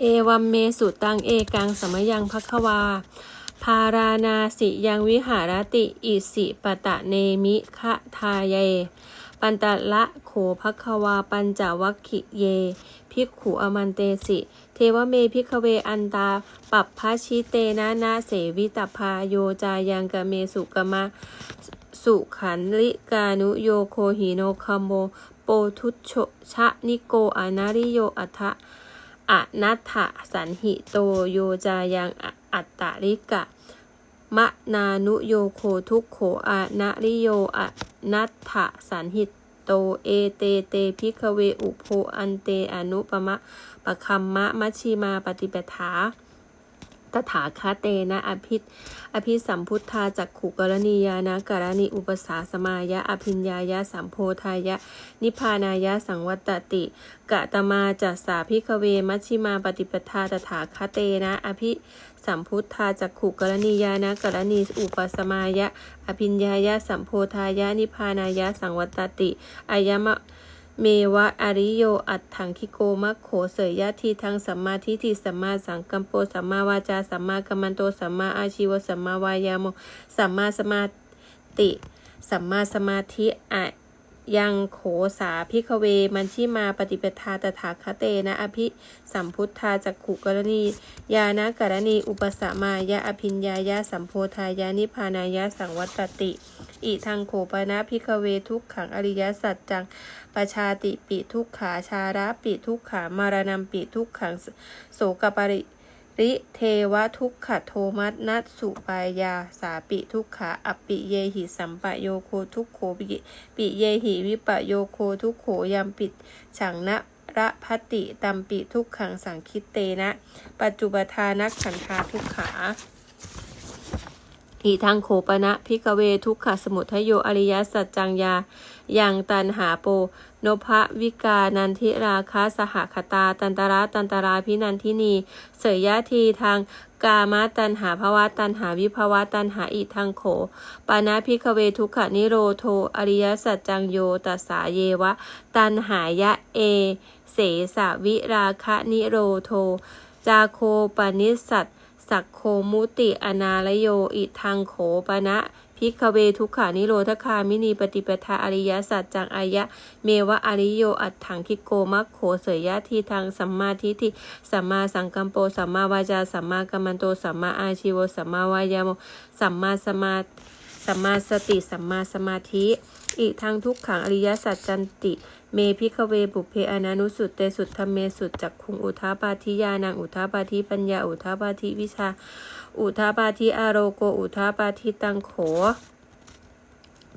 เอวัมเมสุตังเอกังสมยังพักวา พารานาสิยังวิหารติ อิสิปตะเนมิคะทาเย ปันตะละโขพักวาปัญจวัคคิเย ภิกขุอมันเตสิ เทวเมพิกเวอันตา ปัปพาชิเตนะนาเสวิตพาโยจายังกเมสุกมะสุขันลิกานุโยโคหิโนคัมโมโปทุชโชชะนิโกอนาริโยอัทะ อนัตถสันหิโตโยจายังอัตตาริกะ มะนานุโยโคทุกโขอานาริโยอะนัตถสันหิโตเอเตเตพิกเวอุโพอันเตอนุปมะปะคัมมะมัชชิมาปฏิปทาตถาคาเตนะอภิ อภิสัมพุทธาจักขุกรณียานะกรณีอุปสาสมายะ อภิญญายะสัมโพธายะ นิพานายะสังวัตติกะตมาจัสสาพิกเวมัชชิมาปฏิปทาตถาคาเตนะ อภิสัมพุทธาจักขุกรณียานะกรณีอุปสมายะ อภิญญายะสัมโพธายะ นิพพานายะสังวัตติอายมะ เมวะอริโยอัตถังคิโกมะโขเสยยะทีทังสัมมาทิฏฐิสัมมาสังกัมโปสัมมาวาจาสัมมากัมมันโตสัมมาอาชีวสัมมาวายาโมสัมมาสมาติสัมมาสมาธิอะยังโขสาพิกเว มันชิมาปฏิปทาตถาคเตนะอภิสัมพุทธาจักขุกรณี ยานะกรณี อุปสมายะอภิญญายะสัมโพธายานิพพานายะสังวัตติ อิทังโขปนะพิกเวทุกขังอริยสัจจังปชาติปิทุกขาชาระปิทุกขามารณัมปิทุกขังโสกปริริเทวทุกขโทมัตนัสุปายาสาปิทุกขาอัปิเยหิสัมปะโยโคทุกโขปิปิเยหิวิปะโยโคทุกโขยามปิฉังนะระพัตติตัมปิทุกขังสังคิตเตนะ ปัจจุบทานักขันธาทุกขา อีทางโขปนะพิกเวทุกขสมุทโยอริยสัจจังยายังตันหาโป โนภวิกานันทิราคาสหคตา ตันตระตันตราพินันทินี เสยยะทีทางกามตันหาภวะตันหาวิภวะตันหาอีทางโข ปานาพิกเวทุกขนิโรโท อริยสัจจังโยตัสสาเยวะ ตันหายะเอ เสสวิราคะนิโรโท จาโคปนิสัต สักโคมุติอนาลโย อิทังโขปนะพิกเวทุกขานิโรธคามินีปฏิปทาอริยสัจจังอายะ เมวะอริโยอัตถังคิโกมัคโขเสยยะทีทางสัมมาทิฏฐิสัมมาสังกัมโปสัมมาวาจาสัมมากัมมันโตสัมมาอาชีวสัมมาวายามสัมมาสมาสัมมาสติสัมมาสมาธิ อีกทางทุกขังอริยสัจจันติ เมพิกเวบุเพอนานุสุตเตสุทธมเมสุดจักคุงอุทาปาธิยานังอุทาปาธิปัญญาอุทาปาธิวิชา อุทาปาธิอารโกอุทาปาธิตังโข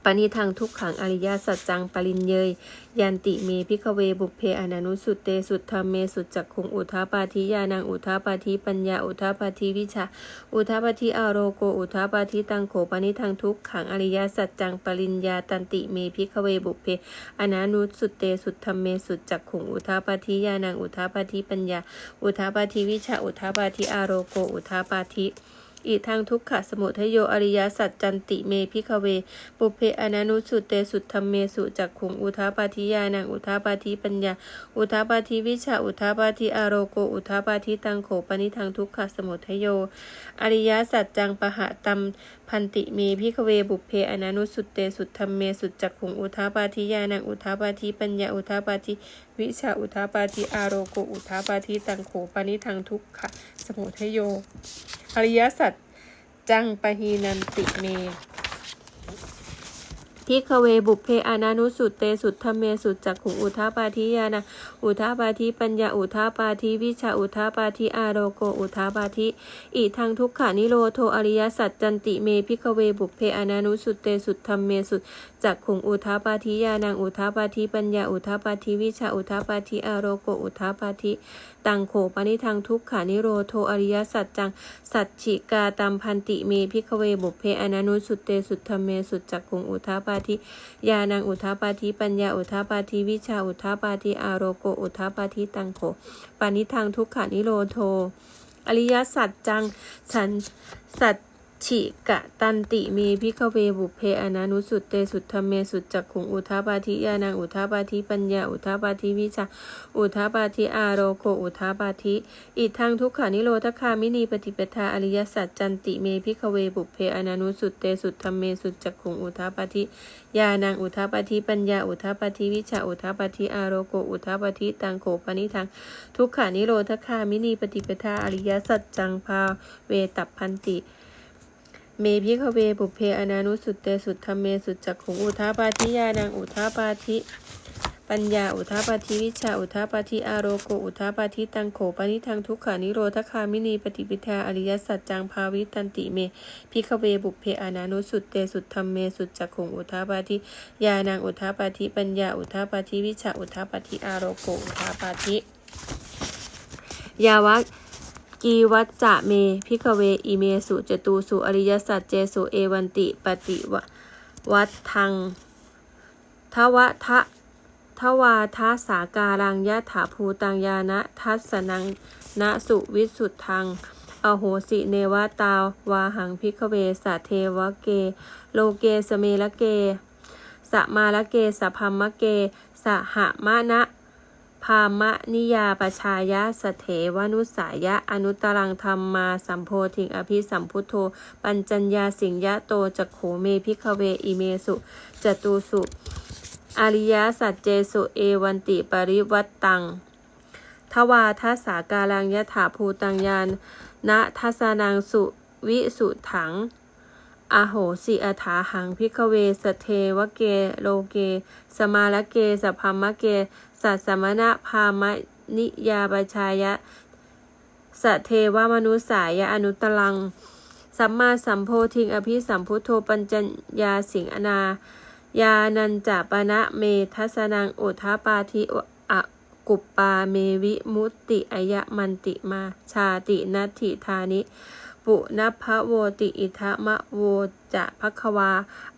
ปณิทางทุกขังอริยสัจจังปรินเยยยันติเมพิกเวบุเพอนานุสุตเตสุทธมเมสุจักคุงอุทาปาทิยานังอุทาปาทิปัญญาอุทาปาทิวิชา อุทาปาทิอารโกอุทาปาทิตังโขปณิทางทุกขังอริยสัจจังปริญญาตันติเมพิกเวบุเพอนานุสุตเตสุทธมเมสุจักขุงอุทาปาทิยานังอุทาปาทิปัญญา อุทาปาทิวิชาอุทาปาทิอารโกอุทาปาทิ อีกทางทุกขะสมุทโยอริยสัจจันติเมพิกเว ปุเพอนานุสุเตสุทธมเมสุจักขุงอุทาปาทิยานังอุทาปาทิปัญญา อุทาปาทิวิชาอุทาปาทิอารโกอุทาปาทิตังโขปนิทางทุกขะสมุทโย อริยสัจจังปะหะตัมพันติเมพิกเวบุเพอนานุสุเตสุทธมเมสุจักขุงอุทาปาทิยานังอุทาปาทิปัญญาอุทาปาทิวิชาอุทาปาทิอารโกอุทาปาทิตังโขปนิทางทุกขะสมุทโย ริยสัจจังปะหีนันติเมพิกเวบุพเพอานานุสุตเตสุทธเมสุจักขุงอุทาปาทิยานะอุทาปาทิปัญญาอุทาปาทิวิชาอุทาปาทิอาโรโกอุทาปาทิอีทางทุกขานิโรโทอริยสัจจันติเมพิกเวบุพเพอานานุสุตเตสุทธเมสุจักขุงอุทาปาทิยานังอุทาปาทิปัญญาอุทาปาทิวิชาอุทาปาทิอาโรโกอุทาปาทิตังโขปนิทังทุกขานิโรโทอริยสัจจัง สัจฉิกาตัมพันติเมพิกเวบุพเพอนานุสุตเตสุทธเมสุจักขุงอุทาปาทิยานังอุทาปาทิปัญญาอุทาปาทิวิชาอุทาปาทิอารโกอุทาปาทิตังโขปานิทังทุกขานิโรโทอริยสัจจังสันสัจ ฉิกะตันติเมพิกเวบุเพอนานุสุตเตสุทธเมสุจจักขุงอุทาปาธิยานังอุทาปาธิปัญญาอุทาปาธิวิชาอุทาปาธิอาโรโกอุทาปาธิอิทังทุกขานิโรธคามินีปฏิปทาอริยสัจจันติเมพิกเวบุเพอนานุสุตเตสุทธเมสุจจักขุงอุทาปาธิยานังอุทาปาธิปัญญาอุทาปาธิวิชาอุทาปาธิอาโรโกอุทาปาธิตังโขปนิทังทุกขานิโรธคามินีปฏิปทาอริยสัจจังพาเวตัพพันติ เมพิขเวบุพเพอนานุสุตเตสุทธมเมสุจจักขุงอุทาปาธิยานังอุทาปาธิ ปัญญาอุทาปาธิวิชาอุทาปาธิอาโรโกอุทาปาธิตังโขปนิทังทุกขานิโรธคามินีปฏิปิทาอริยสัจจังภาวิตันติเมพิขเวบุพเพอนานุสุตเตสุทธมเมสุจจักขุงอุทาปาธิยานังอุทาปาธิปัญญาอุทาปาธิวิชาอุทาปาธิอาโรโกอุทาปาธิยาวะ กีวัจจะเมพิกเวอิเมสุจตูสุอริยสัจเจสุเอวันติปฏิวะวัฏทังทวะทะทวาทาสาการังยะถาภูตังยานะทัสนังนะสุวิสุทธัง อโหสิเนวตาวาหังพิกเวสะเทวะเก โลเกสเมละเกสะมาละเกสะพัมมะเกสะหะมะนะ พามะนิยาปชายะสเถวนุสายะ อนุตรังธรรมมาสัมโพธิงอภิสัมพุทโธ ปัญจัญญาสิงยะโตจักโขเมพิกเวอิเมสุจตูสุอริยสัจเจสุเอวันติปริวัตตัง ทวาทัสสาการังยะถาภูตังยานนะทัสนังสุวิสุถัง อโหสิอถาหังพิกเวสเทวเกโลเก สมาลเกสพพัมมะเก สัสมณะพามะนิยาบชายะสเทวมนุสายะอนุตลัง สัมมาสัมโพธิงอภิสัมพุทโธปัญจญาสิงอนายานันจปณะเมทัสนังโอทาปาธิอะกุปปาเมวิมุตติอายะมันติมาชาตินัตถิธานิ ปุณพะโวติอิทะมะโวจะภควา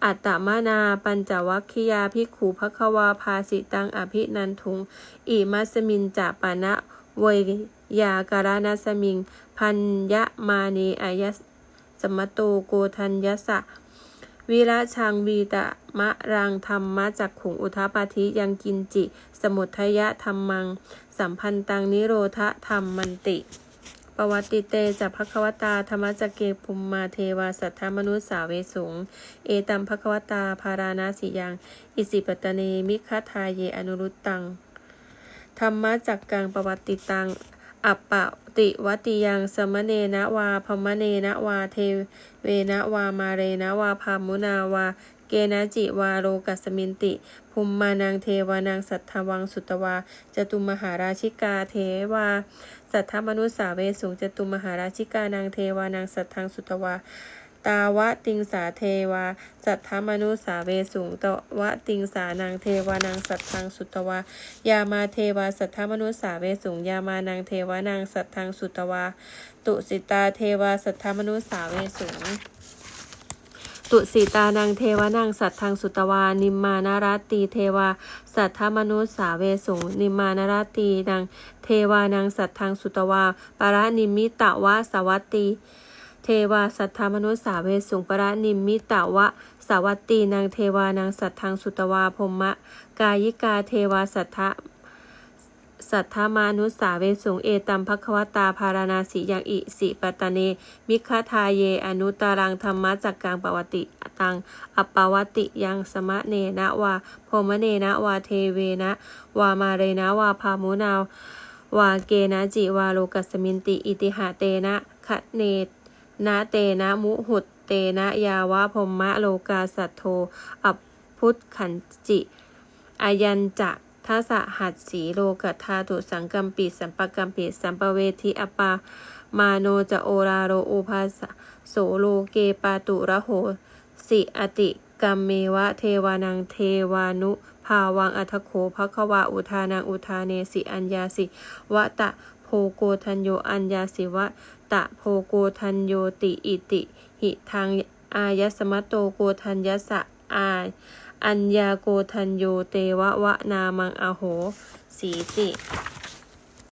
อัตตมนา ปัญจวัคคิยาภิกขุภควา ภาสิตังอภินันทุง อิมัสมินจะปะนะเวยาการนัสมิง พันยะมาเนอายสสมโตโกทัญยสะวิระชังวีตะมะรังธรรมะจักขุงอุทาปาธิยังกินจิ สมุทยะธรรมัง สัมพันตังนิโรธธรรมมันติ ปวัตติเตจะภควตาธรรมจักเกภูมิมาเทวาสัทธมนุสสาเวสุง เอตัมภควตาภารานาสิยัง อิสิปตเนมิคทาเยอนุรุตตัง ธรรมจักกังปวัตติตัง อัปปะติวัติยังสมเนนะวาพมเนนะวาเทเวนะวามาเรนะวาพามุนาวา เกนะจิวาโรกัสมินติภุมมานังเทวานังสัทธวังสุตวาจตุมหาราชิกาเทวา สัทธมนุษสาเวสุงจตุมหาราชิกานังเทวานังสัทธังสุตวาตาวะติงสาเทวา สัทธมนุสาเวสุงตวะติงสานังเทวานังสัทธังสุตวายามาเทวาสัทธมนุสาเวสุงยามานังเทวานังสัทธังสุตวา ตุสิตาเทวาสัทธมนุสาเวสุง ตุสีตานังเทวานังสัตทธังสุตวา นิมมานารตีเทวา สัทธมนุสาเวสุงนิมมานารตีนังเทวานังสัตทธังสุตวาปรานิมิตะวะสวัตตีเทวาสัทธมนุสาเวสุงปรานิมิตะวะสาวัตตีนางเทวานางสัตทธังสุตวาพรมะ กายิกาเทวาสัทธ สัทธมานุสาเวสุงเอตัมภควตาภารณาสียังอิสิปตเน มิคทาเย อนุตารังธรรมะจักกังปวติตังอปวติยังสมะเนนะวาโพมเนนะวาเทเวนะ วามาเรนะวาพามุนาวาเกนะจิวาโลกัสมินติ อิติหาเตนะคะเนนะเตนะมุหุตเตนะยาวะพรมะโลกาสัทโทอัปพุทธขันจิอายันจะ ทัสสะหัดสีโลกธาตุสังกัมปิสัมปกัมปิสัมปเวทิอปามาโนจะโอราโรอุภาสะโสโลเกปาตุระโหสิอติกัมเมวะเทวานังเทวานุภาวังอัทโขภควาอุทานังอุทาเนสิอัญญาสิวะตะโพโกทัญโยอัญญาสิวะตะโพโกทัญโยติอิติ หิทางอายสมะโตโกทัญญสะอาย อัญญาโกทัญโยเตวะวะนามังอโห สีติ